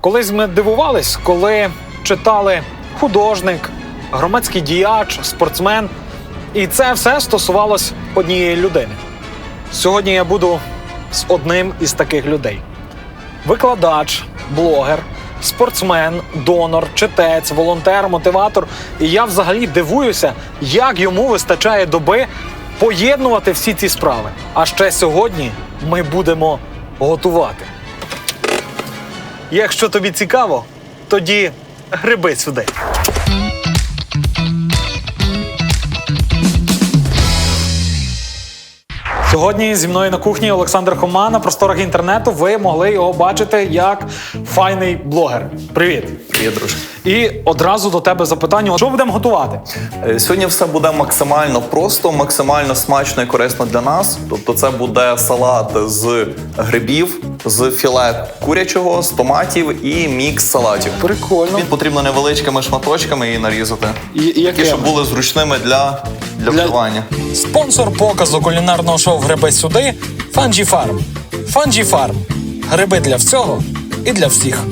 Колись ми дивувались, коли читали художник, громадський діяч, спортсмен. І це все стосувалось однієї людини. Сьогодні я буду з одним із таких людей: викладач, блогер, спортсмен, донор, читець, волонтер, мотиватор. І я взагалі дивуюся, як йому вистачає доби поєднувати всі ці справи. А ще сьогодні ми будемо готувати. Якщо тобі цікаво, тоді гриби сюди. Сьогодні зі мною на кухні Олександр Хома на просторах інтернету. Ви могли його бачити як файний блогер. Привіт! Привіт, друже. І одразу до тебе запитання: що будемо готувати? Е, Сьогодні все буде максимально просто, максимально смачно і корисно для нас. Тобто, це буде салат з грибів, з філе курячого, з томатів і мікс салатів. Прикольно. Він потрібно невеличкими шматочками і нарізати. І, і Такі, щоб були зручними для, для, вживання. Спонсор показу кулінарного шоу Гриби сюди Фанджі Фарм. Фанджі Фарм. Гриби для всього і для всіх.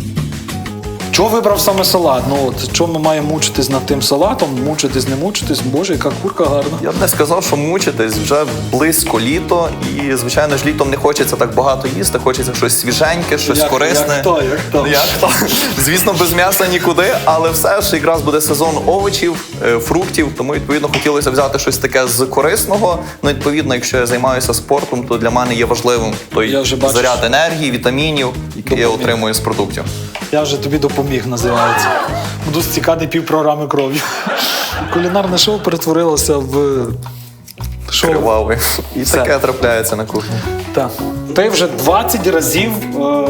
Чого вибрав саме салат? Ну от чому ми маємо мучитись над тим салатом? Мучитись, не мучитись. Боже, яка курка гарна. Я б не сказав, що мучитись вже близько літо, і звичайно ж літом не хочеться так багато їсти, хочеться щось свіженьке, щось Як- корисне. як то, як то. Як то? Звісно, без м'яса нікуди, але все ж якраз буде сезон овочів, е, фруктів, тому відповідно хотілося взяти щось таке з корисного. Ну, відповідно, якщо я займаюся спортом, то для мене є важливим той заряд енергії, вітамінів, який я отримую з продуктів. Я вже тобі допоміг, називається. Буду стікати пів програми кров'ю. Кулінарне шоу перетворилося в шоу. Кривавий. І Все. таке трапляється на кухні. Так. Ти вже 20 разів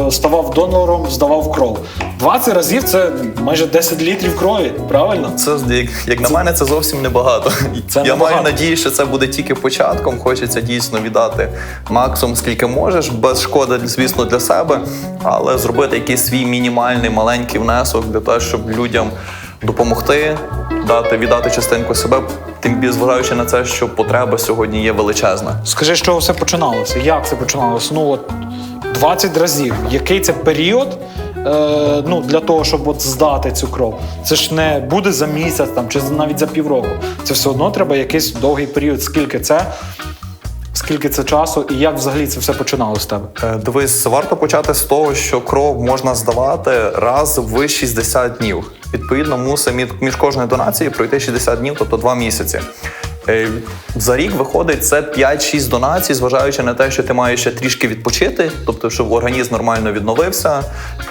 е, ставав донором, здавав кров. 20 разів це майже 10 літрів крові, правильно? Це як, як на мене, це зовсім небагато. Це Я небагато. маю надію, що це буде тільки початком. Хочеться дійсно віддати максимум, скільки можеш, без шкоди, звісно, для себе, але зробити якийсь свій мінімальний маленький внесок для того, щоб людям допомогти, дати віддати частинку себе, тим більше зважаючи на це, що потреба сьогодні є величезна. Скажи, з чого все починалося? Як це починалося? Ну от 20 разів. Який це період? Е, ну, для того, щоб от здати цю кров. Це ж не буде за місяць там, чи навіть за півроку. Це все одно треба якийсь довгий період. Скільки це? Скільки це часу і як взагалі це все починалося з тебе? Е, Дивись, варто почати з того, що кров можна здавати раз в 60 днів. Відповідно, мусить між- кожною донацією пройти 60 днів, тобто 2 місяці. Е, За рік виходить це 5-6 донацій, зважаючи на те, що ти маєш ще трішки відпочити, тобто, щоб організм нормально відновився,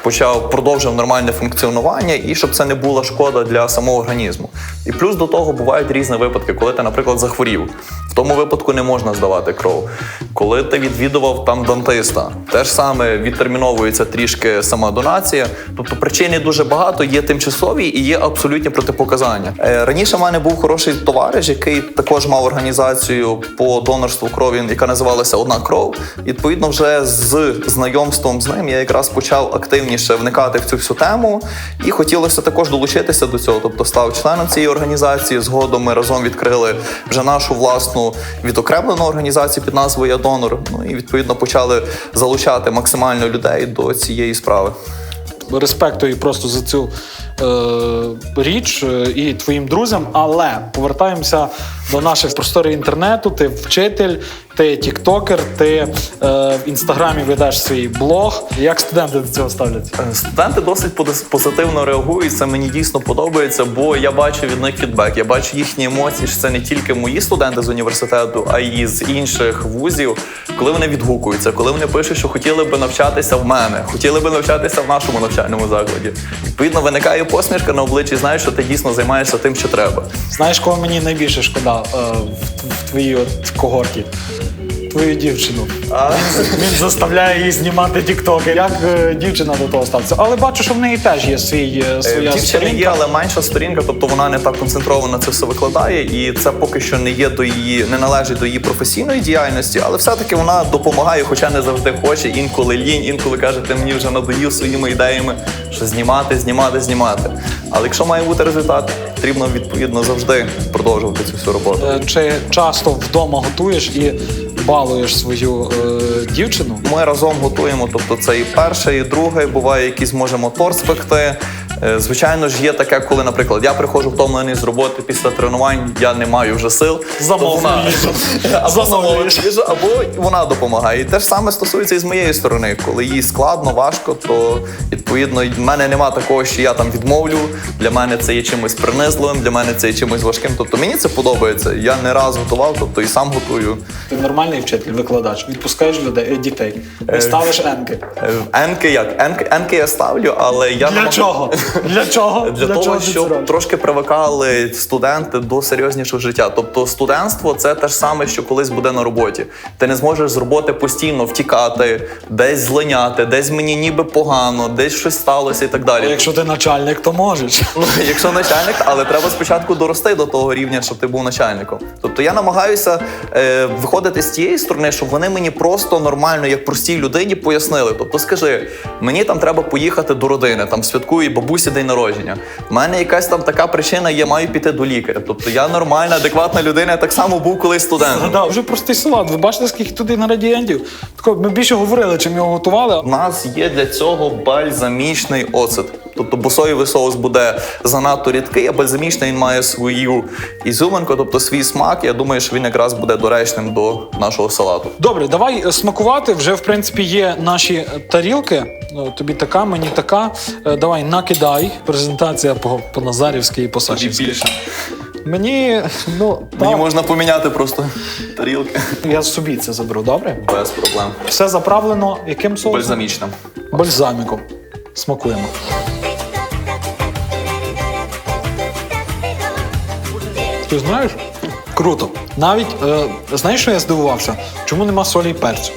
почав продовжив нормальне функціонування, і щоб це не була шкода для самого організму. І плюс до того бувають різні випадки, коли ти, наприклад, захворів. Тому випадку не можна здавати кров. Коли ти відвідував там дантиста, теж саме відтерміновується трішки сама донація. Тобто причини дуже багато, є тимчасові і є абсолютні протипоказання. Е, Раніше в мене був хороший товариш, який також мав організацію по донорству крові, яка називалася Одна кров. Відповідно, вже з знайомством з ним я якраз почав активніше вникати в цю всю тему, і хотілося також долучитися до цього, тобто став членом цієї організації. Згодом ми разом відкрили вже нашу власну відокремлену організацію під назвою Я донор. Ну і відповідно почали залучати максимально людей до цієї справи. респектую просто за цю е, річ е, і твоїм друзям. Але повертаємося до наших просторів інтернету. Ти вчитель, ти тіктокер, ти е, в інстаграмі ведеш свій блог. Як студенти до цього ставляться? Е, Студенти досить позитивно реагують. Це мені дійсно подобається, бо я бачу від них фідбек. Я бачу їхні емоції. що Це не тільки мої студенти з університету, а й з інших вузів. Коли вони відгукуються, коли вони пишуть, що хотіли би навчатися в мене, хотіли би навчатися в нашому навчальному закладі. Відповідно, виникає посмішка на обличчі. Знаєш, що ти дійсно займаєшся тим, що треба. Знаєш, кого мені найбільше шкода в, в твоїй от когорті? Твою дівчину. Він заставляє її знімати тіктоки. Як е, дівчина до того ставиться? Але бачу, що в неї теж є свій е, Е, своя в Дівчини сторінка. є, але менша сторінка, тобто вона не так концентровано це все викладає, і це поки що не є до її, не належить до її професійної діяльності, але все-таки вона допомагає, хоча не завжди хоче. Інколи лінь, інколи каже, ти мені вже надоїв своїми ідеями, що знімати, знімати, знімати. Але якщо має бути результат, потрібно відповідно завжди продовжувати цю всю роботу. Е, Чи часто вдома готуєш і балуєш свою е, дівчину. Ми разом готуємо, тобто це і перше, і друге. Буває, якийсь може мотор спекти. Е, Звичайно ж, є таке, коли, наприклад, я приходжу втомлений з роботи після тренувань, я не маю вже сил. Замовлю їжу. або Замовлю їжу. або вона допомагає. І те ж саме стосується і з моєї сторони. Коли їй складно, важко, то відповідно в мене нема такого, що я там відмовлю. Для мене це є чимось принизливим, для мене це є чимось важким. Тобто мені це подобається. Я не раз готував, тобто і сам готую. Ти нормальний вчитель, викладач, відпускаєш людей, е, дітей, не ставиш енки. Е, Енки як? Енки, енки я ставлю, але я Для чого? Для чого? Для, того, чого щоб трошки привикали студенти до серйознішого життя. Тобто, студентство це те ж саме, що колись буде на роботі. Ти не зможеш з роботи постійно втікати, десь злиняти, десь мені ніби погано, десь щось сталося і так далі. Якщо ти начальник, то можеш. Ну, якщо начальник, але треба спочатку дорости до того рівня, щоб ти був начальником. Тобто я намагаюся е, виходити з тієї сторони, щоб вони мені просто нормально, як простій людині, пояснили. Тобто, скажи, мені там треба поїхати до родини, там святкує бабусі день народження. У мене якась там така причина, я маю піти до лікаря. Тобто я нормальна, адекватна людина, я так само був колись студентом. Да, вже простий салат. Ви бачите, скільки туди інгредієнтів? Тако, ми більше говорили, чим його готували. У нас є для цього бальзамічний оцет. Тобто босоєвий соус буде занадто рідкий, а бальзамічний він має свою ізюминку, тобто свій смак. Я думаю, що він якраз буде доречним до нашого салату. Добре, давай е, смакувати. Вже в принципі є наші е, тарілки. Тобі така, мені така. Е, Давай накидай. Презентація по, по Назарівській і по Сашівській. Мені, ну, Мені та, можна поміняти просто тарілки. я собі це заберу, добре? Без проблем. Все заправлено яким соусом? Бальзамічним. Бальзаміком. Смакуємо. Ти знаєш? Круто. Навіть е, знаєш, що я здивувався? Чому нема солі і перцю?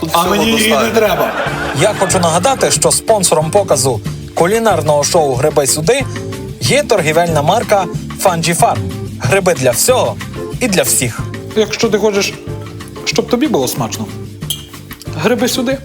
Тут А всього мені її не достатньо. треба. Я хочу нагадати, що спонсором показу кулінарного шоу Гриби сюди є торгівельна марка Farm. Гриби для всього і для всіх. Якщо ти хочеш, щоб тобі було смачно, гриби сюди.